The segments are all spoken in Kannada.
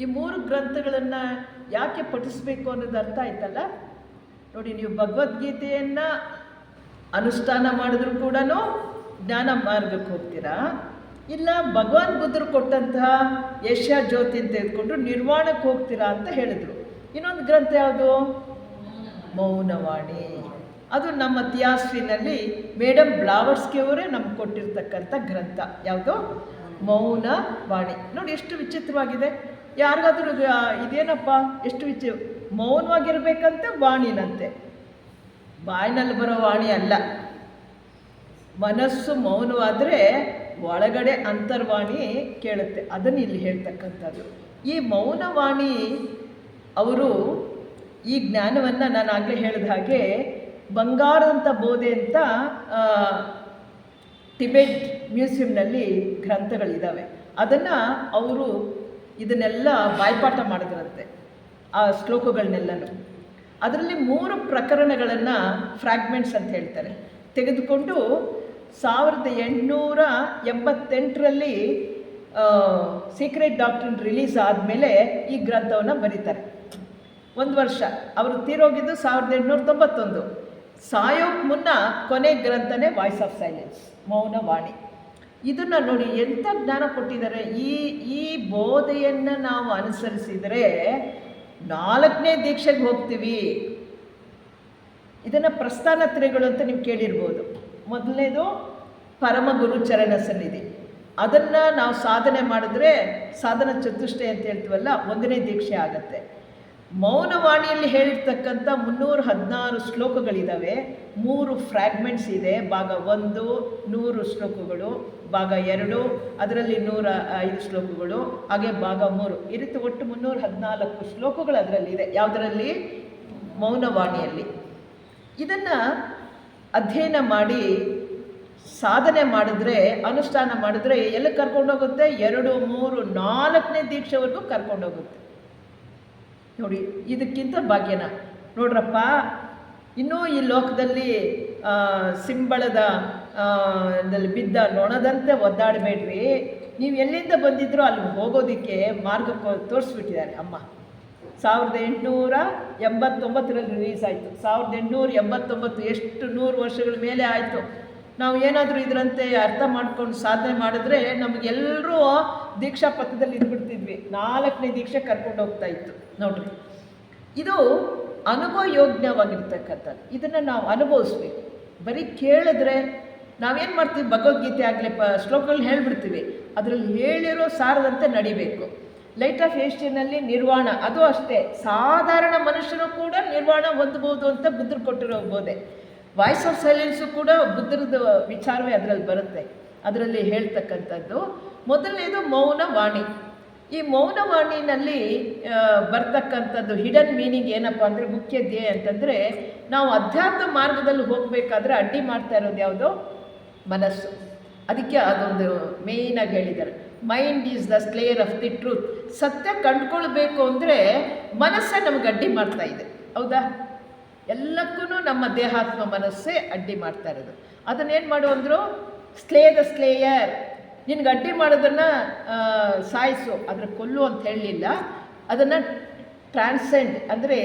ಈ ಮೂರು ಗ್ರಂಥಗಳನ್ನು ಯಾಕೆ ಪಠಿಸಬೇಕು ಅನ್ನೋದು ಅರ್ಥ ಆಯ್ತಲ್ಲ? ನೋಡಿ, ನೀವು ಭಗವದ್ಗೀತೆಯನ್ನು ಅನುಷ್ಠಾನ ಮಾಡಿದ್ರು ಕೂಡ ಜ್ಞಾನ ಮಾರ್ಗಕ್ಕೆ ಹೋಗ್ತೀರಾ? ಇಲ್ಲ ಭಗವಾನ್ ಬುದ್ಧರು ಕೊಟ್ಟಂತಹ ಏಷ್ಯಾ ಜ್ಯೋತಿ ಅಂತ ತೆಗೆದುಕೊಂಡ್ರು ನಿರ್ವಾಣಕ್ಕೆ ಹೋಗ್ತೀರಾ ಅಂತ ಹೇಳಿದರು. ಇನ್ನೊಂದು ಗ್ರಂಥ ಯಾವುದು? ಮೌನವಾಣಿ. ಅದು ನಮ್ಮ ತಿಯಾಸ್ವಿನಲ್ಲಿ ಮೇಡಮ್ ಬ್ಲಾವರ್ಸ್ಗೆ ಅವರೇ ನಮ್ಗೆ ಕೊಟ್ಟಿರ್ತಕ್ಕಂಥ ಗ್ರಂಥ. ಯಾವುದು? ಮೌನವಾಣಿ ನೋಡಿ ಎಷ್ಟು ವಿಚಿತ್ರವಾಗಿದೆ. ಯಾರಿಗಾದ್ರೂ ಇದೇನಪ್ಪ? ಎಷ್ಟು ವಿಚಿ, ಮೌನವಾಗಿರ್ಬೇಕಂತ ವಾಣಿನಂತೆ. ಬಾಯಿನಲ್ಲಿ ಬರೋ ವಾಣಿ ಅಲ್ಲ. ಮನಸ್ಸು ಮೌನವಾದರೆ ಒಳಗಡೆ ಅಂತರ್ವಾಣಿ ಕೇಳುತ್ತೆ. ಅದನ್ನು ಇಲ್ಲಿ ಹೇಳ್ತಕ್ಕಂಥದ್ದು. ಈ ಮೌನವಾಣಿ ಅವರು ಈ ಜ್ಞಾನವನ್ನು ನಾನು ಆಗಲೇ ಹೇಳಿದ ಹಾಗೆ ಬಂಗಾರದಂಥ ಬೋಧೆ ಅಂತ ಟಿಬೆಟ್ ಮ್ಯೂಸಿಯಂನಲ್ಲಿ ಗ್ರಂಥಗಳಿದ್ದಾವೆ ಅದನ್ನು ಅವರು ಇದನ್ನೆಲ್ಲ ಬಾಯ್ಪಾಠ ಮಾಡಿದ್ರಂತೆ, ಆ ಶ್ಲೋಕಗಳನ್ನೆಲ್ಲನೂ ಅದರಲ್ಲಿ ಮೂರು ಪ್ರಕರಣಗಳನ್ನು ಫ್ರ್ಯಾಗ್ಮೆಂಟ್ಸ್ ಅಂತ ಹೇಳ್ತಾರೆ. ತೆಗೆದುಕೊಂಡು ಸಾವಿರದ ಎಂಟುನೂರ ಎಂಬತ್ತೆಂಟರಲ್ಲಿ ಸೀಕ್ರೆಟ್ ಡಾಕ್ಟ್ರಿನ್ ರಿಲೀಸ್ ಆದಮೇಲೆ ಈ ಗ್ರಂಥವನ್ನು ಬರೀತಾರೆ. ಒಂದು ವರ್ಷ. ಅವರು ತೀರೋಗಿದ್ದು ಸಾವಿರದ ಎಂಟುನೂರ ತೊಂಬತ್ತೊಂದು. ಸಾಯೋಕ್ಕೆ ಮುನ್ನ ಕೊನೆ ಗ್ರಂಥನೇ ವಾಯ್ಸ್ ಆಫ್ ಸೈಲೆನ್ಸ್ ಮೌನವಾಣಿ ಇದನ್ನು ನೋಡಿ ಎಂಥ ಜ್ಞಾನ ಕೊಟ್ಟಿದ್ದಾರೆ? ಈ ಈ ಬೋಧೆಯನ್ನು ನಾವು ಅನುಸರಿಸಿದರೆ ನಾಲ್ಕನೇ ದೀಕ್ಷೆಗೆ ಹೋಗ್ತೀವಿ. ಇದನ್ನು ಪ್ರಸ್ಥಾನ ತ್ರಯಗಳು ಅಂತ ನೀವು ಕೇಳಿರ್ಬೋದು. ಮೊದಲನೇದು ಪರಮಗುರು ಚರಣ ಸನ್ನಿಧಿ. ಅದನ್ನು ನಾವು ಸಾಧನೆ ಮಾಡಿದ್ರೆ ಸಾಧನ ಚತುಷ್ಟಯ ಅಂತ ಹೇಳ್ತೀವಲ್ಲ, ಒಂದನೇ ದೀಕ್ಷೆ ಆಗತ್ತೆ. ಮೌನವಾಣಿಯಲ್ಲಿ ಹೇಳಿರ್ತಕ್ಕಂಥ ಮುನ್ನೂರ ಹದಿನಾರು ಶ್ಲೋಕಗಳಿದ್ದಾವೆ ಮೂರು ಫ್ರ್ಯಾಗ್ಮೆಂಟ್ಸ್ ಇದೆ. ಭಾಗ ಒಂದು, ನೂರು ಶ್ಲೋಕಗಳು, ಭಾಗ ಎರಡು, ಅದರಲ್ಲಿ ನೂರ ಐದು ಶ್ಲೋಕಗಳು, ಹಾಗೆ ಭಾಗ ಮೂರು. ಈ ರೀತಿ ಒಟ್ಟು ಮುನ್ನೂರ ಹದಿನಾಲ್ಕು ಶ್ಲೋಕಗಳು ಅದರಲ್ಲಿ ಇದೆ. ಯಾವುದರಲ್ಲಿ? ಮೌನವಾಣಿಯಲ್ಲಿ. ಇದನ್ನು ಅಧ್ಯಯನ ಮಾಡಿ, ಸಾಧನೆ ಮಾಡಿದ್ರೆ, ಅನುಷ್ಠಾನ ಮಾಡಿದ್ರೆ ಎಲ್ಲಿ ಕರ್ಕೊಂಡೋಗುತ್ತೆ? ಎರಡು, ಮೂರು, ನಾಲ್ಕನೇ ದೀಕ್ಷೆವರೆಗೂ ಕರ್ಕೊಂಡೋಗುತ್ತೆ. ನೋಡಿ, ಇದಕ್ಕಿಂತ ಭಾಗ್ಯನ. ನೋಡ್ರಪ್ಪ, ಇನ್ನೂ ಈ ಲೋಕದಲ್ಲಿ ಸಿಂಬಳದ ಬಿದ್ದ ನೊಣದಂತೆ ಒದ್ದಾಡಬೇಡ್ರಿ. ನೀವು ಎಲ್ಲಿಂದ ಬಂದಿದ್ರೋ ಅಲ್ಲಿ ಹೋಗೋದಕ್ಕೆ ಮಾರ್ಗ ತೋರಿಸ್ಬಿಟ್ಟಿದ್ದಾರೆ ಅಮ್ಮ. ಸಾವಿರದ ಎಂಟುನೂರ ಎಂಬತ್ತೊಂಬತ್ತರಲ್ಲಿ ರಿಲೀಸ್ ಆಯಿತು. ಸಾವಿರದ ಎಂಟುನೂರ ಎಂಬತ್ತೊಂಬತ್ತು, ಎಷ್ಟು ನೂರು ವರ್ಷಗಳ ಮೇಲೆ ಆಯಿತು. ನಾವು ಏನಾದರೂ ಇದರಂತೆ ಅರ್ಥ ಮಾಡ್ಕೊಂಡು ಸಾಧನೆ ಮಾಡಿದ್ರೆ ನಮಗೆಲ್ಲರೂ ದೀಕ್ಷಾ ಪಥದಲ್ಲಿ ಇದ್ಬಿಡ್ತಿದ್ವಿ. ನಾಲ್ಕನೇ ದೀಕ್ಷೆ ಕರ್ಕೊಂಡು ಹೋಗ್ತಾ ಇತ್ತು. ನೋಡ್ರಿ. ಇದು ಅನುಭವ ಯೋಗ್ಯವಾಗಿರ್ತಕ್ಕಂಥದ್ದು ಇದನ್ನು ನಾವು ಅನುಭವಿಸ್ಬೇಕು. ಬರೀ ಕೇಳಿದ್ರೆ ನಾವೇನು ಮಾಡ್ತೀವಿ? ಭಗವದ್ಗೀತೆ ಆಗಲಿ, ಪ, ಶ್ಲೋಕಗಳು ಹೇಳ್ಬಿಡ್ತೀವಿ. ಅದರಲ್ಲಿ ಹೇಳಿರೋ ಸಾರದಂತೆ ನಡಿಬೇಕು. ಲೈಟ್ ಆಫ್ ಏಷ್ಯನಲ್ಲಿ ನಿರ್ವಾಣ. ಅದು ಅಷ್ಟೇ. ಸಾಧಾರಣ ಮನುಷ್ಯನು ಕೂಡ ನಿರ್ವಾಣ ಹೊಂದಬಹುದು ಅಂತ ಬುದ್ಧರು ಕೊಟ್ಟಿರೋ ವಾಯ್ಸ್ ಆಫ್ ಸೈಲೆನ್ಸು ಕೂಡ ಬುದ್ಧರದ ವಿಚಾರವೇ ಅದರಲ್ಲಿ ಬರುತ್ತೆ. ಅದರಲ್ಲಿ ಹೇಳ್ತಕ್ಕಂಥದ್ದು. ಮೊದಲನೇದು ಮೌನ ವಾಣಿ. ಈ ಮೌನವಾಣಿನಲ್ಲಿ ಬರ್ತಕ್ಕಂಥದ್ದು ಹಿಡನ್ ಮೀನಿಂಗ್ ಏನಪ್ಪ ಅಂದರೆ ಮುಖ್ಯ ಧ್ಯೇಯ ಅಂತಂದರೆ, ನಾವು ಅಧ್ಯಾತ್ಮ ಮಾರ್ಗದಲ್ಲಿ ಹೋಗಬೇಕಾದ್ರೆ ಅಡ್ಡಿ ಮಾಡ್ತಾ ಇರೋದು ಯಾವುದು? ಮನಸ್ಸು. ಅದಕ್ಕೆ ಅದೊಂದು ಮೇಯ್ನಾಗಿ ಹೇಳಿದ್ದಾರೆ. Mind is the slayer of the truth ಸತ್ಯ ಕಂಡುಕೊಳ್ಬೇಕು ಅಂದರೆ ಮನಸ್ಸೇ ನಮ್ಗೆ ಅಡ್ಡಿ ಮಾಡ್ತಾ ಇದೆ. ಹೌದಾ? ಎಲ್ಲಕ್ಕೂ ನಮ್ಮ ದೇಹಾತ್ಮ ಮನಸ್ಸೇ ಅಡ್ಡಿ ಮಾಡ್ತಾ ಇರೋದು. ಅದನ್ನೇನು ಮಾಡು ಅಂದರು? Slay the slayer. ನಿನ್ಗೆ ಅಡ್ಡಿ ಮಾಡೋದನ್ನು ಸಾಯಿಸು. ಅದರ ಕೊಲ್ಲು ಅಂತ ಹೇಳಲಿಲ್ಲ. ಅದನ್ನು ಟ್ರಾನ್ಸೆಂಡ್ ಅಂದರೆ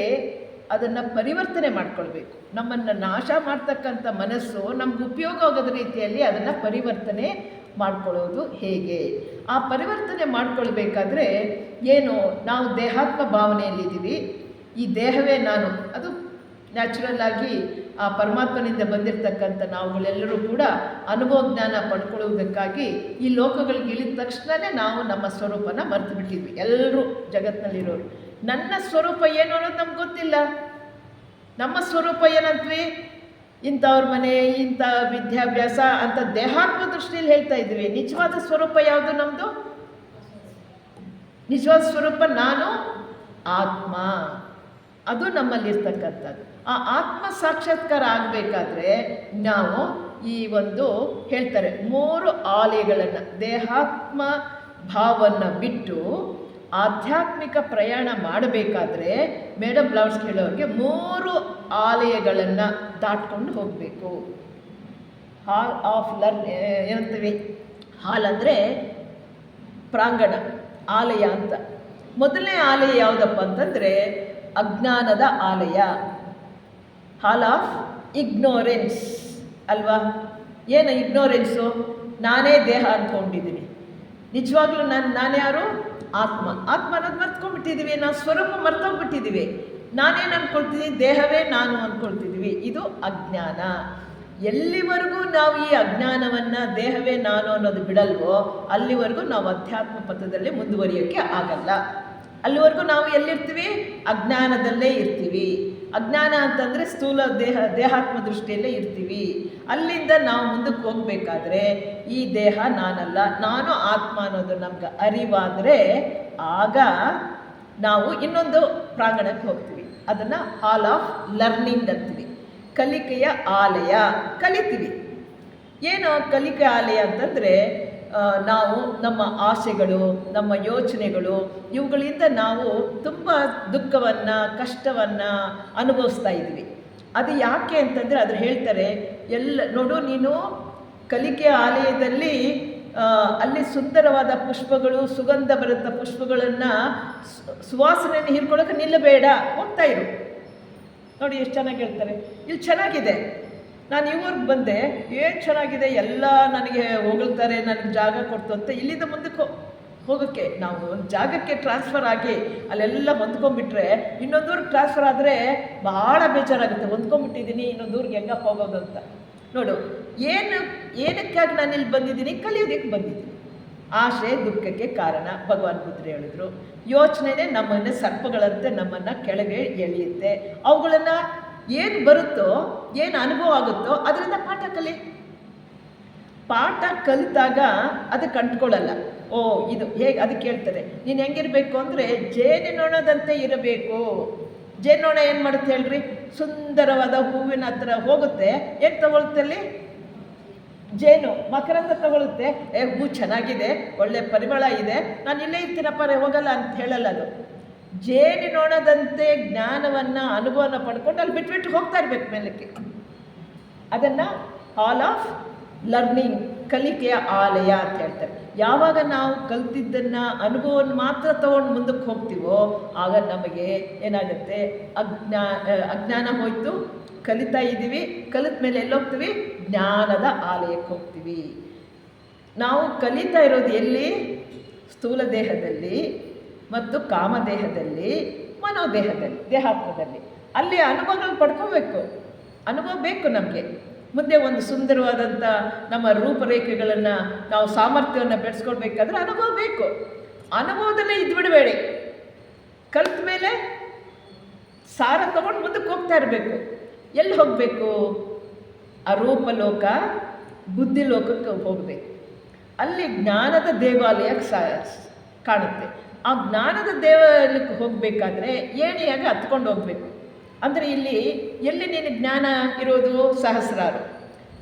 ಅದನ್ನು ಪರಿವರ್ತನೆ ಮಾಡ್ಕೊಳ್ಬೇಕು. ನಮ್ಮನ್ನು ನಾಶ ಮಾಡ್ತಕ್ಕಂಥ ಮನಸ್ಸು ನಮ್ಗೆ ಉಪಯೋಗ ಆಗೋದ ರೀತಿಯಲ್ಲಿ ಅದನ್ನು ಪರಿವರ್ತನೆ ಮಾಡ್ಕೊಳ್ಳೋದು ಹೇಗೆ? ಆ ಪರಿವರ್ತನೆ ಮಾಡ್ಕೊಳ್ಬೇಕಾದ್ರೆ ಏನು? ನಾವು ದೇಹಾತ್ಮ ಭಾವನೆಯಲ್ಲಿದ್ದೀವಿ. ಈ ದೇಹವೇ ನಾನು. ಅದು ನ್ಯಾಚುರಲ್ ಆಗಿ ಆ ಪರಮಾತ್ಮನಿಂದ ಬಂದಿರತಕ್ಕಂಥ ನಾವುಗಳೆಲ್ಲರೂ ಕೂಡ ಅನುಭವ ಜ್ಞಾನ ಪಡ್ಕೊಳ್ಳುವುದಕ್ಕಾಗಿ ಈ ಲೋಕಗಳಿಗೆ ಇಳಿದ ತಕ್ಷಣವೇ ನಾವು ನಮ್ಮ ಸ್ವರೂಪನ ಮರೆತು ಬಿಟ್ಟಿದ್ವಿ. ಎಲ್ಲರೂ ಜಗತ್ತಿನಲ್ಲಿರೋರು. ನನ್ನ ಸ್ವರೂಪ ಏನು ಅನ್ನೋದು ನಮ್ಗೆ ಗೊತ್ತಿಲ್ಲ. ನಮ್ಮ ಸ್ವರೂಪ ಏನಂತ್ವಿ? ಇಂಥವ್ರ ಮನೆ, ಇಂಥ ವಿದ್ಯಾಭ್ಯಾಸ ಅಂತ ದೇಹಾತ್ಮ ದೃಷ್ಟಿಯಲ್ಲಿ ಹೇಳ್ತಾ ಇದ್ವಿ. ನಿಜವಾದ ಸ್ವರೂಪ ಯಾವುದು ನಮ್ಮದು ನಿಜವಾದ ಸ್ವರೂಪ ನಾನು? ಆತ್ಮ. ಅದು ನಮ್ಮಲ್ಲಿರ್ತಕ್ಕಂಥದ್ದು. ಆ ಆತ್ಮ ಸಾಕ್ಷಾತ್ಕಾರ ಆಗಬೇಕಾದ್ರೆ ನಾವು ಈ ಒಂದು ಹೇಳ್ತಾರೆ, ಮೂರು ಆಲಯಗಳನ್ನು ದೇಹಾತ್ಮ ಭಾವವನ್ನು ಬಿಟ್ಟು ಆಧ್ಯಾತ್ಮಿಕ ಪ್ರಯಾಣ ಮಾಡಬೇಕಾದ್ರೆ ಮೇಡಮ್ ಬ್ಲೌಸ್ ಕೇಳೋರಿಗೆ ಮೂರು ಆಲಯಗಳನ್ನು ದಾಟ್ಕೊಂಡು ಹೋಗಬೇಕು. ಹಾಲ್ ಆಫ್ ಲರ್ನ್ ಏನಂತೀವಿ? ಹಾಲ್ ಅಂದರೆ ಪ್ರಾಂಗಣ, ಆಲಯ ಅಂತ. ಮೊದಲನೇ ಆಲಯ ಯಾವುದಪ್ಪ ಅಂತಂದರೆ ಅಜ್ಞಾನದ ಆಲಯ. ಹಾಲ್ ಆಫ್ ಇಗ್ನೋರೆನ್ಸ್ ಅಲ್ವಾ? ಏನು ಇಗ್ನೋರೆನ್ಸು ನಾನೇ ದೇಹ ಅಂದ್ಕೊಂಡಿದ್ದೀನಿ ನಿಜವಾಗ್ಲೂ ನಾನು ನಾನು ಯಾರು? ಆತ್ಮ. ಆತ್ಮ ಅನ್ನೋದು ಮರ್ತ್ಕೊಂಡ್ಬಿಟ್ಟಿದ್ದೀವಿ ನಾವು ಸ್ವರೂಪ ಮರ್ತೋಗ್ಬಿಟ್ಟಿದ್ದೀವಿ ನಾನೇನು ಅಂದ್ಕೊಳ್ತಿದ್ದೀನಿ ದೇಹವೇ ನಾನು ಅಂದ್ಕೊಳ್ತಿದ್ದೀವಿ ಇದು ಅಜ್ಞಾನ. ಎಲ್ಲಿವರೆಗೂ ನಾವು ಈ ಅಜ್ಞಾನವನ್ನು, ದೇಹವೇ ನಾನು ಅನ್ನೋದು ಬಿಡಲ್ವೋ, ಅಲ್ಲಿವರೆಗೂ ನಾವು ಅಧ್ಯಾತ್ಮ ಪಥದಲ್ಲಿ ಮುಂದುವರಿಯೋಕ್ಕೆ ಆಗಲ್ಲ. ಅಲ್ಲಿವರೆಗೂ ನಾವು ಎಲ್ಲಿರ್ತೀವಿ? ಅಜ್ಞಾನದಲ್ಲೇ ಇರ್ತೀವಿ. ಅಜ್ಞಾನ ಅಂತಂದರೆ ಸ್ಥೂಲ ದೇಹ, ದೇಹಾತ್ಮ ದೃಷ್ಟಿಯಲ್ಲೇ ಇರ್ತೀವಿ. ಅಲ್ಲಿಂದ ನಾವು ಮುಂದಕ್ಕೆ ಹೋಗಬೇಕಾದ್ರೆ ಈ ದೇಹ ನಾನಲ್ಲ, ನಾನು ಆತ್ಮ ಅನ್ನೋದು ನಮ್ಗೆ ಅರಿವಾದರೆ ಆಗ ನಾವು ಇನ್ನೊಂದು ಪ್ರಾಂಗಣಕ್ಕೆ ಹೋಗ್ತೀವಿ. ಅದನ್ನು ಹಾಲ್ ಆಫ್ ಲರ್ನಿಂಗ್ ಅಂತೀವಿ. ಕಲಿಕೆಯ ಆಲಯ ಕಲಿತೀವಿ. ಏನು ಕಲಿಕೆ ಆಲಯ ಅಂತಂದರೆ ನಾವು ನಮ್ಮ ಆಸೆಗಳು, ನಮ್ಮ ಯೋಚನೆಗಳು, ಇವುಗಳಿಂದ ನಾವು ತುಂಬ ದುಃಖವನ್ನು, ಕಷ್ಟವನ್ನು ಅನುಭವಿಸ್ತಾ ಇದ್ವಿ. ಅದು ಯಾಕೆ ಅಂತಂದರೆ ಅದು ಹೇಳ್ತಾರೆ, ಎಲ್ಲ, ನೋಡು, ನೀನು ಕಲಿಕೆ ಆಲಯದಲ್ಲಿ ಅಲ್ಲಿ ಸುಂದರವಾದ ಪುಷ್ಪಗಳು, ಸುಗಂಧ ಭರಿತ ಪುಷ್ಪಗಳನ್ನು ಸುವಾಸನೆಯನ್ನು ಹೀರ್ಕೊಳ್ಳೋಕೆ ನಿಲ್ಲಬೇಡ ಹೋಗ್ತಾ ಇರು. ನೋಡಿ, ಎಷ್ಟು ಚೆನ್ನಾಗಿ ಹೇಳ್ತಾರೆ. ಇಲ್ಲಿ ಚೆನ್ನಾಗಿದೆ. ನಾನು ಇವ್ರಿಗೆ ಬಂದೆ, ಏನು ಚೆನ್ನಾಗಿದೆ? ಎಲ್ಲ ನನಗೆ ಹೊಗಳ್ತಾರೆ ನನಗೆ ಜಾಗ ಕೊಡ್ತು ಅಂತ ಇಲ್ಲಿಂದ ಮುಂದಕ್ಕೆ ಹೋಗೋಕ್ಕೆ. ನಾವು ಒಂದು ಜಾಗಕ್ಕೆ ಟ್ರಾನ್ಸ್ಫರ್ ಆಗಿ ಅಲ್ಲೆಲ್ಲ ಹೊಂದ್ಕೊಂಡ್ಬಿಟ್ರೆ ಇನ್ನೊಂದೂರಿಗೆ ಟ್ರಾನ್ಸ್ಫರ್ ಆದರೆ ಭಾಳ ಬೇಜಾರಾಗುತ್ತೆ. ಹೊಂದ್ಕೊಂಡ್ಬಿಟ್ಟಿದ್ದೀನಿ ಇನ್ನೊಂದೂರಿಗೆ ಹೆಂಗಪ್ಪ ಹೋಗೋದು ಅಂತ. ನೋಡು, ಏನು, ಏನಕ್ಕಾಗಿ ನಾನು ಇಲ್ಲಿ ಬಂದಿದ್ದೀನಿ? ಕಲಿಯೋದಕ್ಕೆ ಬಂದಿದ್ದೀನಿ. ಆಶೆ, ದುಃಖಕ್ಕೆ ಕಾರಣ, ಭಗವಾನ್ ಬುದ್ಧರು ಹೇಳಿದ್ರು. ಯೋಚನೆನೇ ನಮ್ಮನ್ನು ಸರ್ಪಗಳಂತೆ ನಮ್ಮನ್ನು ಕೆಳಗೆ ಎಳೆಯುತ್ತೆ. ಅವುಗಳನ್ನು ಏನು ಬರುತ್ತೋ, ಏನು ಅನುಭವ ಆಗುತ್ತೋ ಅದರಿಂದ ಪಾಠ ಕಲಿ. ಪಾಠ ಕಲಿತಾಗ ಅದು ಅಂಟ್ಕೊಳ್ಳಲ್ಲ ಓ, ಇದು ಹೇಗೆ ಅದು ಹೇಳ್ತಾರೆ ನೀನು ಹೆಂಗಿರಬೇಕು ಅಂದರೆ ಜೇನಿನೊಣದಂತೆ ಇರಬೇಕು. ಜೇನೊಣ ಏನು ಮಾಡುತ್ತೆ ಹೇಳ್ರಿ? ಸುಂದರವಾದ ಹೂವಿನ ಹತ್ರ ಹೋಗುತ್ತೆ. ಏನು ತಗೊಳುತ್ತೆ ಅಲ್ಲಿ? ಜೇನು ಮಕರಂದ ತಗೊಳುತ್ತೆ. ಏ, ಹೂ ಚೆನ್ನಾಗಿದೆ, ಒಳ್ಳೆ ಪರಿಮಳ ಇದೆ. ನಾನು ಇಲ್ಲೇ ಇರ್ತೀನಪ್ಪ ರೇ, ಹೋಗಲ್ಲ ಅಂತ ಹೇಳಲ್ಲ ಅದು. ಜೇನಿನೊಣದಂತೆ ಜ್ಞಾನವನ್ನು ಅನುಭವನ ಪಡ್ಕೊಂಡು ಅಲ್ಲಿ ಬಿಟ್ಬಿಟ್ಟು ಹೋಗ್ತಾ ಇರ್ಬೇಕು ಮೇಲಕ್ಕೆ. ಅದನ್ನು ಹಾಲ್ ಆಫ್ ಲರ್ನಿಂಗ್, ಕಲಿಕೆಯ ಆಲಯ ಅಂತ ಹೇಳ್ತಾರೆ. ಯಾವಾಗ ನಾವು ಕಲ್ತಿದ್ದನ್ನು, ಅನುಭವವನ್ನು ಮಾತ್ರ ತಗೊಂಡು ಮುಂದಕ್ಕೆ ಹೋಗ್ತೀವೋ, ಆಗ ನಮಗೆ ಏನಾಗುತ್ತೆ? ಅಜ್ಞಾ ಅಜ್ಞಾನ ಹೋಯ್ತು. ಕಲಿತಾ ಇದ್ದೀವಿ ಕಲಿತ ಮೇಲೆ ಎಲ್ಲೋಗ್ತೀವಿ. ಜ್ಞಾನದ ಆಲಯಕ್ಕೆ ಹೋಗ್ತೀವಿ. ನಾವು ಕಲಿತಾ ಇರೋದು ಎಲ್ಲಿ? ಸ್ಥೂಲ ದೇಹದಲ್ಲಿ. ಮತ್ತು ಕಾಮದೇಹದಲ್ಲಿ, ಮನೋದೇಹದಲ್ಲಿ, ದೇಹಾತ್ಮದಲ್ಲಿ. ಅಲ್ಲಿ ಅನುಭವಗಳು ಪಡ್ಕೋಬೇಕು. ಅನುಭವ ಬೇಕು ನಮಗೆ. ಮುಂದೆ ಒಂದು ಸುಂದರವಾದಂಥ ನಮ್ಮ ರೂಪರೇಖೆಗಳನ್ನು ನಾವು ಸಾಮರ್ಥ್ಯವನ್ನು ಬೆಳೆಸ್ಕೊಳ್ಬೇಕಾದ್ರೆ ಅನುಭವ ಬೇಕು. ಅನುಭವದಲ್ಲೇ ಇದ್ಬಿಡಬೇಡಿ ಕಲ್ತ ಮೇಲೆ ಸಾರ ತಗೊಂಡು ಮುಂದಕ್ಕೆ ಹೋಗ್ತಾ ಇರಬೇಕು. ಎಲ್ಲಿ ಹೋಗಬೇಕು? ಲೋಕ ಬುದ್ಧಿ ಲೋಕಕ್ಕೆ ಹೋಗಬೇಕು. ಅಲ್ಲಿ ಜ್ಞಾನದ ದೇವಾಲಯಕ್ಕೆ ಸಾ ಕಾಣುತ್ತೆ. ಆ ಜ್ಞಾನದ ದೇವಾಲಯಕ್ಕೆ ಹೋಗಬೇಕಾದ್ರೆ ಏಣಿಯಾಗಿ ಹತ್ಕೊಂಡು ಹೋಗಬೇಕು. ಅಂದರೆ ಇಲ್ಲಿ ಎಲ್ಲಿ ನಿನ್ನ ಜ್ಞಾನ ಇರೋದು ಸಹಸ್ರಾರು.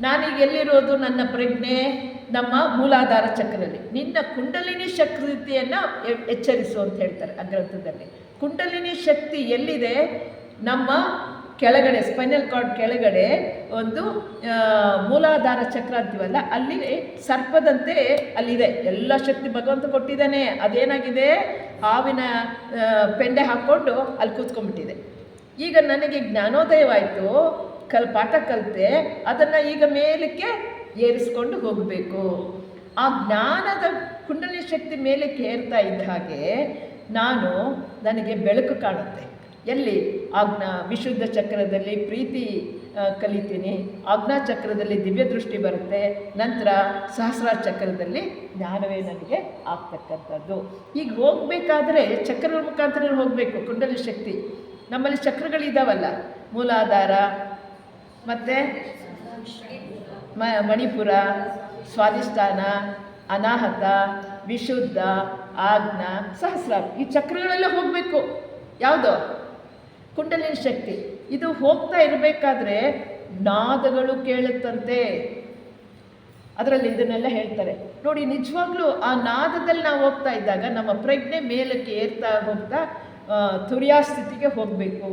ನಾನೀಗ ಎಲ್ಲಿರೋದು ನನ್ನ ಪ್ರಜ್ಞೆ, ನಮ್ಮ ಮೂಲಾಧಾರ ಚಕ್ರದಲ್ಲಿ ನಿನ್ನ ಕುಂಡಲಿನಿ ಶಕ್ತಿಯನ್ನು ಎಚ್ಚರಿಸು ಅಂತ ಹೇಳ್ತಾರೆ ಆ ಗ್ರಂಥದಲ್ಲಿ. ಕುಂಡಲಿನಿ ಶಕ್ತಿ ಎಲ್ಲಿದೆ? ನಮ್ಮ ಕೆಳಗಡೆ ಸ್ಪೈನಲ್ ಕಾರ್ಡ್ ಕೆಳಗಡೆ ಒಂದು ಮೂಲಾಧಾರ ಚಕ್ರ ಅಂತೀವಲ್ಲ, ಅಲ್ಲಿ ಸರ್ಪದಂತೆ ಅಲ್ಲಿದೆ. ಎಲ್ಲ ಶಕ್ತಿ ಭಗವಂತ ಕೊಟ್ಟಿದ್ದಾನೆ. ಅದೇನಾಗಿದೆ? ಹಾವಿನ ಪೆಂಡೆ ಹಾಕ್ಕೊಂಡು ಅಲ್ಲಿ ಕೂತ್ಕೊಂಡ್ಬಿಟ್ಟಿದೆ. ಈಗ ನನಗೆ ಜ್ಞಾನೋದಯವಾಯಿತು. ಕಲ್, ಪಾಠ ಕಲಿತೆ. ಅದನ್ನು ಈಗ ಮೇಲಕ್ಕೆ ಏರಿಸ್ಕೊಂಡು ಹೋಗಬೇಕು. ಆ ಜ್ಞಾನದ ಕುಂಡಲಿ ಶಕ್ತಿ ಮೇಲಕ್ಕೆ ಏರ್ತಾ ಇದ್ದ ಹಾಗೆ ನಾನು ನನಗೆ ಬೆಳಕು ಕಾಣುತ್ತೆ. ಎಲ್ಲಿ ಆಜ್ಞಾ ವಿಶುದ್ಧ ಚಕ್ರದಲ್ಲಿ ಪ್ರೀತಿ ಕಲಿತೀನಿ. ಆಜ್ಞಾ ಚಕ್ರದಲ್ಲಿ ದಿವ್ಯ ದೃಷ್ಟಿ ಬರುತ್ತೆ. ನಂತರ ಸಹಸ್ರ ಚಕ್ರದಲ್ಲಿ ಜ್ಞಾನವೇ ನನಗೆ ಆಗ್ತಕ್ಕಂಥದ್ದು. ಈಗ ಹೋಗಬೇಕಾದ್ರೆ ಚಕ್ರಗಳ ಮುಖಾಂತರ ಹೋಗಬೇಕು, ಕುಂಡಲಿ ಶಕ್ತಿ. ನಮ್ಮಲ್ಲಿ ಚಕ್ರಗಳಿದ್ದಾವಲ್ಲ ಮೂಲಾಧಾರ, ಮತ್ತು ಮ, ಮಣಿಪುರ ಸ್ವಾದಿಷ್ಠಾನ ಅನಾಹತ, ವಿಶುದ್ಧ, ಆಜ್ಞಾ ಸಹಸ್ರ ಈ ಚಕ್ರಗಳೆಲ್ಲ ಹೋಗಬೇಕು. ಯಾವುದು? ಕುಂಡಲಿನಿ ಶಕ್ತಿ. ಇದು ಹೋಗ್ತಾ ಇರಬೇಕಾದ್ರೆ ನಾದಗಳು ಕೇಳುತ್ತಂತೆ. ಅದರಲ್ಲಿ ಇದನ್ನೆಲ್ಲ ಹೇಳ್ತಾರೆ. ನೋಡಿ, ನಿಜವಾಗ್ಲೂ ಆ ನಾದದಲ್ಲಿ ನಾವು ಹೋಗ್ತಾ ಇದ್ದಾಗ ನಮ್ಮ ಪ್ರಜ್ಞೆ ಮೇಲಕ್ಕೆ ಏರ್ತಾ ಹೋಗ್ತಾ ತುರ್ಯಾಸ್ಥಿತಿಗೆ ತುರಿಯಾ ಸ್ಥಿತಿಗೆ ಹೋಗಬೇಕು.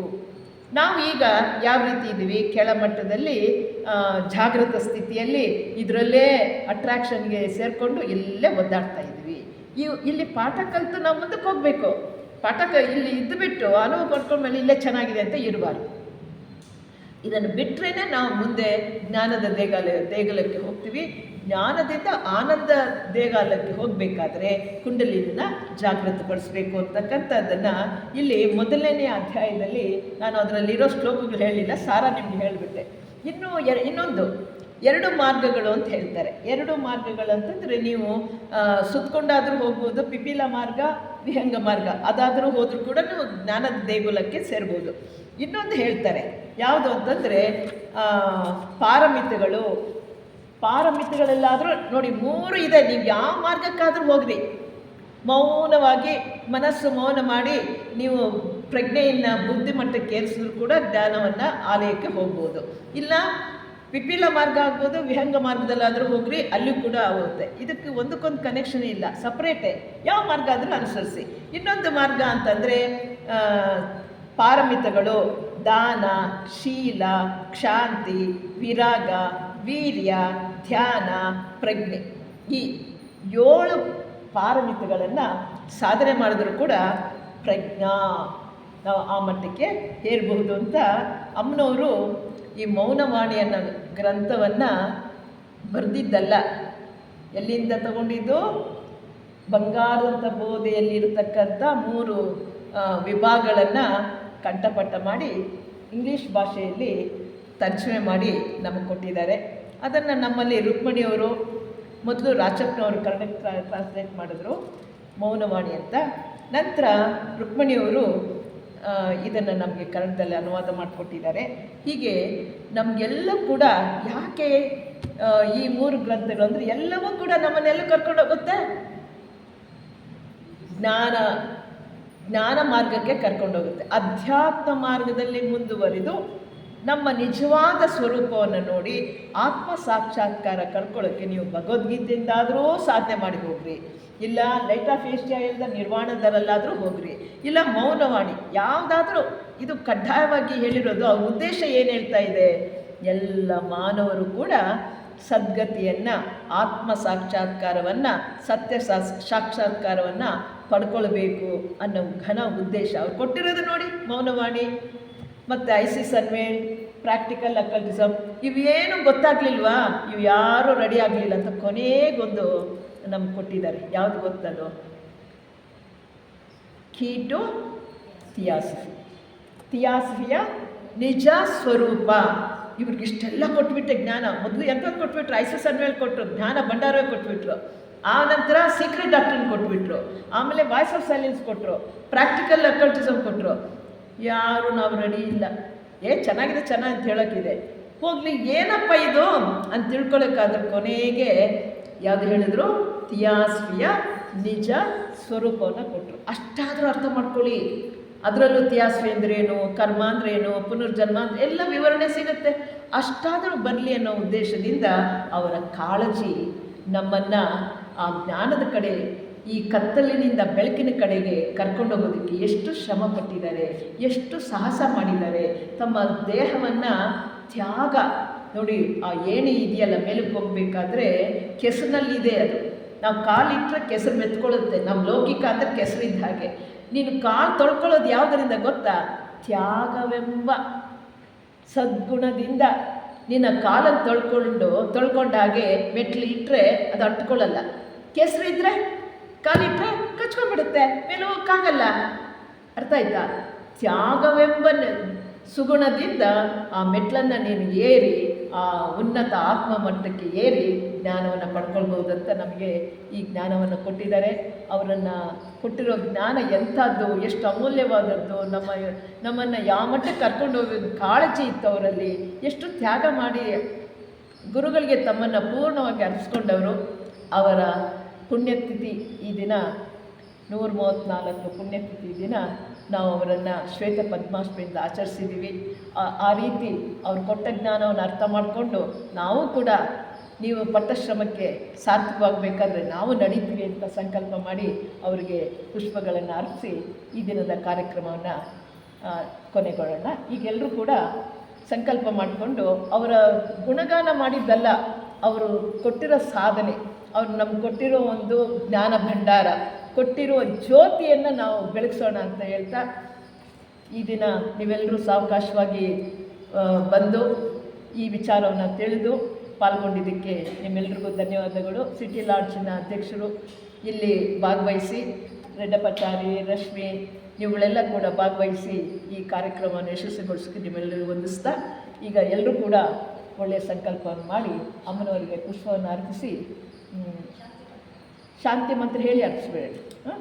ನಾವು ಈಗ ಯಾವ ರೀತಿ ಇದ್ದೀವಿ? ಕೆಳಮಟ್ಟದಲ್ಲಿ ಜಾಗೃತ ಸ್ಥಿತಿಯಲ್ಲಿ ಇದರಲ್ಲೇ ಅಟ್ರಾಕ್ಷನ್ಗೆ ಸೇರಿಕೊಂಡು ಎಲ್ಲೇ ಒದ್ದಾಡ್ತಾ ಇದ್ದೀವಿ. ಇವು, ಇಲ್ಲಿ ಪಾಠ ಕಲಿತು ನಾವು ಮುಂದಕ್ಕೆ ಹೋಗಬೇಕು. ಪಾಠ ಕ- ಇಲ್ಲಿ ಇದ್ದುಬಿಟ್ಟು ಅನುಭವ ಮೇಲೆ ಇಲ್ಲೇ ಚೆನ್ನಾಗಿದೆ ಅಂತ ಇರಬಾರ್ದು. ಇದನ್ನು ಬಿಟ್ಟರೆ ನಾವು ಮುಂದೆ ಜ್ಞಾನದ ದೇಗಾಲಯ ದೇಗುಲಕ್ಕೆ ಹೋಗ್ತೀವಿ. ಜ್ಞಾನದಿಂದ ಆನಂದ ದೇಗಾಲಕ್ಕೆ ಹೋಗಬೇಕಾದ್ರೆ ಕುಂಡಲಿನ ಜಾಗೃತಪಡಿಸ್ಬೇಕು ಅಂತಕ್ಕಂಥದ್ದನ್ನು ಇಲ್ಲಿ ಮೊದಲನೇ ಅಧ್ಯಾಯದಲ್ಲಿ ನಾನು ಅದರಲ್ಲಿರೋ ಶ್ಲೋಕಗಳು ಹೇಳಿಲ್ಲ, ಸಾರ ನಿಮ್ಗೆ ಹೇಳಿಬಿಟ್ಟೆ. ಇನ್ನೂ ಇನ್ನೊಂದು. ಎರಡು ಮಾರ್ಗಗಳು ಅಂತ ಹೇಳ್ತಾರೆ. ಎರಡು ಮಾರ್ಗಗಳು ಅಂತಂದರೆ ನೀವು ಸುತ್ತಕೊಂಡಾದರೂ ಹೋಗ್ಬೋದು, ಪಿಪಿಲ ಮಾರ್ಗ, ವಿಹಂಗ ಮಾರ್ಗ. ಅದಾದರೂ ಹೋದರೂ ಕೂಡ ನೀವು ಜ್ಞಾನದ ದೇಗುಲಕ್ಕೆ ಸೇರ್ಬೋದು. ಇನ್ನೊಂದು ಹೇಳ್ತಾರೆ, ಯಾವುದು ಅಂತಂದರೆ ಪಾರಮಿತಗಳು. ಪಾರಮಿತಗಳೆಲ್ಲಾದರೂ ನೋಡಿ ಮೂರು ಇದೆ. ನೀವು ಯಾವ ಮಾರ್ಗಕ್ಕಾದರೂ ಹೋಗ್ರಿ. ಮೌನವಾಗಿ ಮನಸ್ಸು ಮೌನ ಮಾಡಿ ನೀವು ಪ್ರಜ್ಞೆಯನ್ನು ಬುದ್ಧಿಮಟ್ಟಕ್ಕೆ ಏರಿಸಿದ್ರು ಕೂಡ ಜ್ಞಾನವನ್ನು ಆಲಯಕ್ಕೆ ಹೋಗ್ಬೋದು. ಇಲ್ಲ ಪಿಪೀಲ ಮಾರ್ಗ ಆಗ್ಬೋದು, ವಿಹಂಗ ಮಾರ್ಗದಲ್ಲಾದರೂ ಹೋಗ್ರಿ, ಅಲ್ಲಿ ಕೂಡ ಆಗುತ್ತೆ ಇದಕ್ಕೆ ಒಂದಕ್ಕೊಂದು ಕನೆಕ್ಷನ್ ಇಲ್ಲ. ಸಪ್ರೇಟೇ ಯಾವ ಮಾರ್ಗ ಆದರೂ ಅನುಸರಿಸಿ. ಇನ್ನೊಂದು ಮಾರ್ಗ ಅಂತಂದರೆ ಪಾರಮಿತಗಳು, ದಾನ, ಶೀಲ, ಕ್ಷಾಂತಿ, ವಿರಾಗ, ವೀರ್ಯ, ಧ್ಯಾನ, ಪ್ರಜ್ಞೆ. ಈ ಏಳು ಪಾರಮಿತಗಳನ್ನು ಸಾಧನೆ ಮಾಡಿದ್ರು ಕೂಡ ಪ್ರಜ್ಞಾ. ನಾವು ಆ ಮಟ್ಟಕ್ಕೆ ಏರಬಹುದು ಅಂತ ಅಮ್ಮನವರು ಈ ಮೌನವಾಣಿ ಅನ್ನೋ ಗ್ರಂಥವನ್ನು ಬರೆದಿದ್ದಲ್ಲ. ಎಲ್ಲಿಂದ ತಗೊಂಡಿದ್ದು? ಬಂಗಾರದಂಥ ಬೋಧೆಯಲ್ಲಿರತಕ್ಕಂಥ ಮೂರು ವಿಭಾಗಗಳನ್ನು ಕಂಠಪಟ್ಟ ಮಾಡಿ ಇಂಗ್ಲೀಷ್ ಭಾಷೆಯಲ್ಲಿ ತರ್ಜಮೆ ಮಾಡಿ ನಮಗೆ ಕೊಟ್ಟಿದ್ದಾರೆ. ಅದನ್ನು ನಮ್ಮಲ್ಲಿ ರುಕ್ಮಿಣಿಯವರು ಮೊದಲು ರಾಚಪ್ಪನವರು ಕನ್ನಡಕ್ಕೆ ಟ್ರಾನ್ಸ್ಲೇಟ್ ಮಾಡಿದ್ರು ಮೌನವಾಣಿ ಅಂತ. ನಂತರ ರುಕ್ಮಿಣಿಯವರು ಇದನ್ನು ನಮಗೆ ಕನ್ನಡದಲ್ಲಿ ಅನುವಾದ ಮಾಡಿಕೊಟ್ಟಿದ್ದಾರೆ. ಹೀಗೆ ನಮಗೆಲ್ಲ ಕೂಡ ಯಾಕೆ ಈ ಮೂರು ಗ್ರಂಥಗಳು ಅಂದರೆ ಎಲ್ಲವೂ ಕೂಡ ನಮ್ಮನ್ನೆಲ್ಲ ಕರ್ಕೊಂಡು ಹೋಗುತ್ತೆ ಜ್ಞಾನ ಜ್ಞಾನ ಮಾರ್ಗಕ್ಕೆ ಕರ್ಕೊಂಡೋಗುತ್ತೆ. ಅಧ್ಯಾತ್ಮ ಮಾರ್ಗದಲ್ಲಿ ಮುಂದುವರಿದು ನಮ್ಮ ನಿಜವಾದ ಸ್ವರೂಪವನ್ನು ನೋಡಿ ಆತ್ಮ ಸಾಕ್ಷಾತ್ಕಾರ ಕರ್ಕೊಳ್ಳೋಕ್ಕೆ ನೀವು ಭಗವದ್ಗೀತೆಯಿಂದಾದರೂ ಸಾಧನೆ ಮಾಡಿ ಹೋಗ್ರಿ. ಇಲ್ಲ ಲೈಟ್ ಆಫ್ ಏಷ್ಯಾ ಇಲ್ಲದ ನಿರ್ವಾಣದಲ್ಲಾದರೂ ಹೋಗ್ರಿ. ಇಲ್ಲ, ಮೌನವಾಣಿ, ಯಾವುದಾದ್ರೂ ಇದು ಕಡ್ಡಾಯವಾಗಿ ಹೇಳಿರೋದು, ಆ ಉದ್ದೇಶ ಏನು ಹೇಳ್ತಾ ಇದೆ? ಎಲ್ಲ ಮಾನವರು ಕೂಡ ಸದ್ಗತಿಯನ್ನು, ಆತ್ಮ ಸಾಕ್ಷಾತ್ಕಾರವನ್ನು, ಸತ್ಯ ಸಾಕ್ಷಾತ್ಕಾರವನ್ನು ಪಡ್ಕೊಳ್ಬೇಕು ಅನ್ನೋ ಘನ ಉದ್ದೇಶ ಅವ್ರು ಕೊಟ್ಟಿರೋದು ನೋಡಿ ಮೌನವಾಣಿ. ಮತ್ತು ಐ ಸಿ ಸನ್ವೇಲ್ ಪ್ರಾಕ್ಟಿಕಲ್ ಅಕಲ್ಟಿಸಮ್ ಇವೇನು ಗೊತ್ತಾಗ್ಲಿಲ್ವಾ? ಇವು ಯಾರೂ ರೆಡಿ ಆಗಲಿಲ್ಲ ಅಂತ ಕೊನೆಗೊಂದು ನಮ್ಗೆ ಕೊಟ್ಟಿದ್ದಾರೆ. ಯಾವುದು ಗೊತ್ತದು? Key to theosophy. ಥಿಯಾಸಫಿಯ ನಿಜ ಸ್ವರೂಪ. ಇವ್ರಿಗೆ ಇಷ್ಟೆಲ್ಲ ಕೊಟ್ಬಿಟ್ಟೆ ಜ್ಞಾನ. ಮೊದಲು ಎಂಥದ್ದು ಕೊಟ್ಬಿಟ್ರು? ಐಸಸ್ ಅನ್ವೇಲ್ ಕೊಟ್ಟರು ಜ್ಞಾನ ಭಂಡಾರವೇ ಕೊಟ್ಬಿಟ್ರು. ಆ ನಂತರ ಸೀಕ್ರೆಟ್ ಡಾಕ್ಟ್ರಿನ್ ಕೊಟ್ಬಿಟ್ರು. ಆಮೇಲೆ ವಾಯ್ಸ್ ಆಫ್ ಸೈಲೆನ್ಸ್ ಕೊಟ್ಟರು ಪ್ರಾಕ್ಟಿಕಲ್ ಅಕಲ್ಟಿಸಮ್ ಕೊಟ್ಟರು ಯಾರು ನಾವು ರೆಡಿ ಇಲ್ಲ. ಏ, ಚೆನ್ನಾಗಿದೆ ಚೆನ್ನಾಗಿ ಅಂತ ಹೇಳೋಕ್ಕಿದೆ ಹೋಗ್ಲಿ, ಏನಪ್ಪ ಇದು ಅಂತ ತಿಳ್ಕೊಳಕ್ಕಾದ್ರೆ ಕೊನೆಗೆ ಯಾವುದು ಹೇಳಿದ್ರು? ತಿಯಾಸ್ವಿಯ ನಿಜ ಸ್ವರೂಪವನ್ನು ಕೊಟ್ಟರು ಅಷ್ಟಾದರೂ ಅರ್ಥ ಮಾಡ್ಕೊಳ್ಳಿ. ಅದರಲ್ಲೂ ತಿಯಾಸ್ವಿ ಅಂದ್ರೇನು ಕರ್ಮ ಅಂದ್ರೇನು ಪುನರ್ಜನ್ಮ ಅಂದ್ರೆ ಎಲ್ಲ ವಿವರಣೆ ಸಿಗುತ್ತೆ. ಅಷ್ಟಾದರೂ ಬರಲಿ ಅನ್ನೋ ಉದ್ದೇಶದಿಂದ ಅವರ ಕಾಳಜಿ ನಮ್ಮನ್ನು ಆ ಜ್ಞಾನದ ಕಡೆ ಈ ಕತ್ತಲಿನಿಂದ ಬೆಳಕಿನ ಕಡೆಗೆ ಕರ್ಕೊಂಡೋಗೋದಕ್ಕೆ ಎಷ್ಟು ಶ್ರಮ ಪಟ್ಟಿದ್ದಾರೆ, ಎಷ್ಟು ಸಾಹಸ ಮಾಡಿದ್ದಾರೆ, ತಮ್ಮ ದೇಹವನ್ನು ತ್ಯಾಗ. ನೋಡಿ, ಆ ಏಣಿ ಇದೆಯಲ್ಲ, ಮೇಲಕ್ಕೆ ಹೋಗಬೇಕಾದ್ರೆ ಕೆಸರಿನಲ್ಲಿದೆ ಅದು. ನಾವು ಕಾಲಿಟ್ಟರೆ ಕೆಸರು ಮೆತ್ಕೊಳ್ಳುತ್ತೆ. ನಮ್ಮ ಲೌಕಿಕ ಅಂದರೆ ಕೆಸರಿದ್ದ ಹಾಗೆ. ನೀನು ಕಾಲು ತೊಳ್ಕೊಳ್ಳೋದು ಯಾವುದರಿಂದ ಗೊತ್ತಾ? ತ್ಯಾಗವೆಂಬ ಸದ್ಗುಣದಿಂದ. ನಿನ್ನ ಕಾಲನ್ನು ತೊಳ್ಕೊಂಡು ತೊಳ್ಕೊಂಡಾಗೆ ಮೆಟ್ಲು ಇಟ್ಟರೆ ಅದು ಅಂಟ್ಕೊಳ್ಳಲ್ಲ. ಕೆಸರು ಇದ್ದರೆ ಕಾಲಿಟ್ಟರೆ ಕಚ್ಕೊಂಡ್ಬಿಡುತ್ತೆ. ಮೇಲೆ ಹೋಗಕ್ಕಾಗಲ್ಲ ಅರ್ಥ ಆಯ್ತಾ? ತ್ಯಾಗವೆಂಬ ಸುಗುಣದಿಂದ ಆ ಮೆಟ್ಲನ್ನು ನೀನು ಏರಿ, ಆ ಉನ್ನತ ಆತ್ಮ ಮಟ್ಟಕ್ಕೆ ಏರಿ ಜ್ಞಾನವನ್ನು ಪಡ್ಕೊಳ್ಬೋದು ಅಂತ ನಮಗೆ ಈ ಜ್ಞಾನವನ್ನು ಕೊಟ್ಟಿದ್ದಾರೆ. ಅವರನ್ನು ಕೊಟ್ಟಿರೋ ಜ್ಞಾನ ಎಂಥದ್ದು, ಎಷ್ಟು ಅಮೂಲ್ಯವಾದದ್ದು, ನಮ್ಮ ನಮ್ಮನ್ನು ಯಾವ ಮಟ್ಟಕ್ಕೆ ಕರ್ಕೊಂಡು ಹೋಗೋದು ಕಾಳಜಿ ಇತ್ತು ಅವರಲ್ಲಿ ಎಷ್ಟು ತ್ಯಾಗ ಮಾಡಿ ಗುರುಗಳಿಗೆ ತಮ್ಮನ್ನು ಪೂರ್ಣವಾಗಿ ಅರ್ಪಿಸ್ಕೊಂಡವರು ಅವರ ಪುಣ್ಯತಿಥಿ ಈ ದಿನ, ನೂರ ಮೂವತ್ತ್ನಾಲ್ಕು ಪುಣ್ಯತಿಥಿ ದಿನ ನಾವು ಅವರನ್ನು ಶ್ವೇತ ಪದ್ಮಾಷ್ಟಮಿಯಿಂದ ಆಚರಿಸಿದ್ದೀವಿ. ಆ- ರೀತಿ ಅವ್ರು ಕೊಟ್ಟ ಜ್ಞಾನವನ್ನು ಅರ್ಥ ಮಾಡಿಕೊಂಡು ನಾವು ಕೂಡ ನೀವು ಪಟ್ಟ ಶ್ರಮಕ್ಕೆ ಸಾರ್ಥಕವಾಗಬೇಕಾದ್ರೆ ನಾವು ನಡೀತೀವಿ ಅಂತ ಸಂಕಲ್ಪ ಮಾಡಿ ಅವರಿಗೆ ಪುಷ್ಪಗಳನ್ನು ಅರ್ಪಿಸಿ ಈ ದಿನದ ಕಾರ್ಯಕ್ರಮವನ್ನು ಕೊನೆಗೊಳ್ಳೋಣ. ಈಗೆಲ್ಲರೂ ಕೂಡ ಸಂಕಲ್ಪ ಮಾಡಿಕೊಂಡು ಅವರ ಗುಣಗಾನ ಮಾಡಿದ್ದಲ್ಲ, ಅವರು ಕೊಟ್ಟಿರೋ ಸಾಧನೆ ಅವ್ರು ನಮ್ಗೆ ಕೊಟ್ಟಿರೋ ಒಂದು ಜ್ಞಾನ ಭಂಡಾರ ಕೊಟ್ಟಿರುವ ಜ್ಯೋತಿಯನ್ನು ನಾವು ಬೆಳಗಿಸೋಣ ಅಂತ ಹೇಳ್ತಾ ಈ ದಿನ ನೀವೆಲ್ಲರೂ ಸಾವಕಾಶವಾಗಿ ಬಂದು ಈ ವಿಚಾರವನ್ನು ತಿಳಿದು ಪಾಲ್ಗೊಂಡಿದ್ದಕ್ಕೆ ನಿಮ್ಮೆಲ್ರಿಗೂ ಧನ್ಯವಾದಗಳು. ಸಿಟಿ ಲಾಡ್ಜಿನ ಅಧ್ಯಕ್ಷರು ಇಲ್ಲಿ ಭಾಗವಹಿಸಿ ರೆಡ್ಡಪಚಾರಿ ರಶ್ಮಿ ಇವುಗಳೆಲ್ಲ ಕೂಡ ಭಾಗವಹಿಸಿ ಈ ಕಾರ್ಯಕ್ರಮವನ್ನು ಯಶಸ್ವಿಗೊಳಿಸೋಕ್ಕೆ ನಿಮ್ಮೆಲ್ಲರಿಗೂ ವಂದಿಸ್ತಾ, ಈಗ ಎಲ್ಲರೂ ಕೂಡ ಒಳ್ಳೆಯ ಸಂಕಲ್ಪವನ್ನು ಮಾಡಿ ಅಮ್ಮನವರಿಗೆ ಪುಷ್ಪವನ್ನು ಅರ್ಪಿಸಿ ಶಾಂತಿ ಮಂತ್ರ ಹೇಳಿ ಅರ್ಪಿಸ್ಬೇಡಿ ಹಾಂ?